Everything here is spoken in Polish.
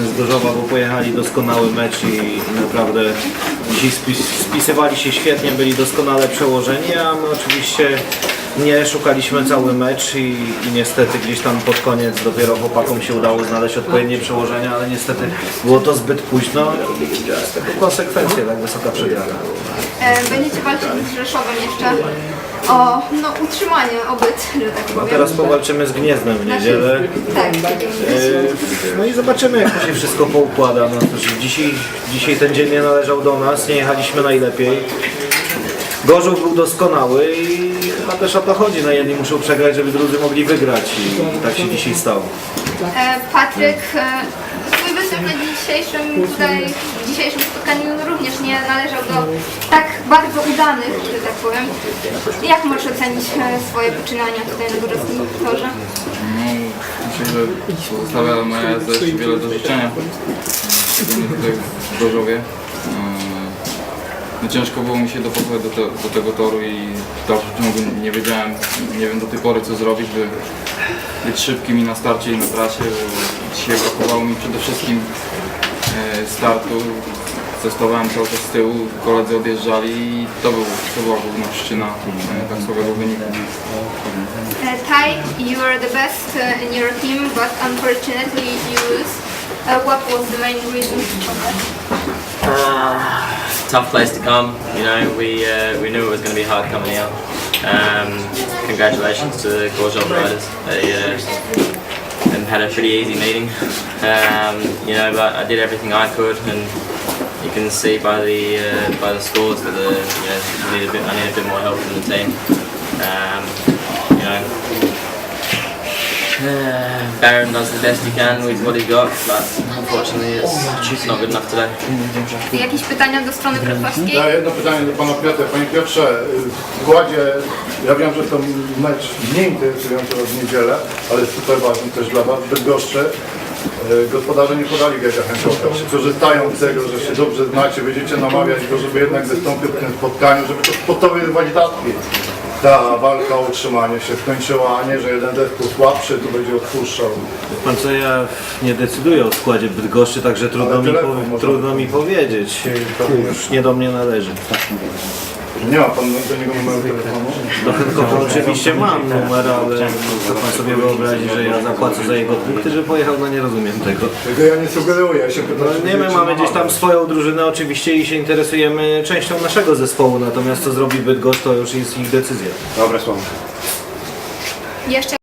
drużyny z Gorzowa, bo pojechali doskonały mecz i, naprawdę spis, spisywali się świetnie, byli doskonale przełożeni, a my oczywiście nie szukaliśmy cały mecz i, i niestety gdzieś tam pod koniec dopiero chłopakom się udało znaleźć odpowiednie przełożenia, ale niestety było to zbyt późno i tego konsekwencje, tak wysoka przegrana. E, Będziecie walczyć z Rzeszowem jeszcze o no, utrzymanie obyt, że tak No powiem. teraz powalczymy z Gniezdem w niedzielę. Tak, E, No i zobaczymy jak to się wszystko poukłada. No, to, że dzisiaj, dzisiaj ten dzień nie należał do nas, nie jechaliśmy najlepiej. Gorzów był doskonały i chyba też o to chodzi. No jedni muszą przegrać, żeby drudzy mogli wygrać i, i tak się dzisiaj stało. E, Patryk, e, na dzisiejszym tutaj, w dzisiejszym spotkaniu również nie należał do tak bardzo udanych, że tak powiem. Jak możesz ocenić e, swoje poczynania tutaj na górskim torze? Myślę, że pozostawia moja jeszcze wiele do życzenia. Szczególnie tutaj w Gorzowie. No ciężko było mi się dopasować do, te, do tego toru i w dalszym ciągu nie wiedziałem, nie wiem do tej pory co zrobić, by być szybkim i na starcie i na trasie. Dzisiaj brakowało mi przede wszystkim e, startu. Zostawałem cały czas z tyłu, koledzy odjeżdżali i to, był, to była główna przyczyna e, tak słabego wyniku. Uh, Ty, you are the best uh, in your team, but unfortunately you lose. Uh, what was the main reason for that? Tough place to come. You know, we uh, we knew it was going to be hard coming out. Um, congratulations to the Gorjov riders. They uh, and had a pretty easy meeting. Um, you know, but I did everything I could, and you can see by the uh, by the scores that the you know I need a bit I need a bit more help from the team. Um, you know. Baron does the best he can with what he got, but unfortunately it's not good enough today. Jakieś pytania do strony wrocławskiej? Ja jedno pytanie do Pana Piotra. Panie Piotrze, w składzie, ja wiem, że to mecz nie interesujący w niedzielę, ale jest super ważny też dla Was, Bydgoszczy. E, Gospodarze nie podali Grzegorza Hancoka. Czy korzystają z tego, że się dobrze znacie, będziecie namawiać go, żeby jednak wystąpił w tym spotkaniu, żeby to sportowe rywalizacki ta walka o utrzymanie się skończyła, a nie, że jeden zespół słabszy tu będzie odpuszczał. Pan co, ja nie decyduję o składzie Bydgoszczy, także trudno, mi, telefon powie- może- trudno mi powiedzieć. To już nie do mnie należy. Nie ma Pan do niego numeru telefonu? Do Henkowa oczywiście mam numer, ale to pan sobie wyobrazi, że ja zapłacę za jego punkty, że pojechał, no nie rozumiem tego. Tego ja nie sugeruję, ja się pytam, No, nie, my mamy gdzieś tam swoją drużynę oczywiście i się interesujemy częścią naszego zespołu, natomiast co zrobi Bydgoszcz to już jest ich decyzja. Dobre słowo. Jeszcze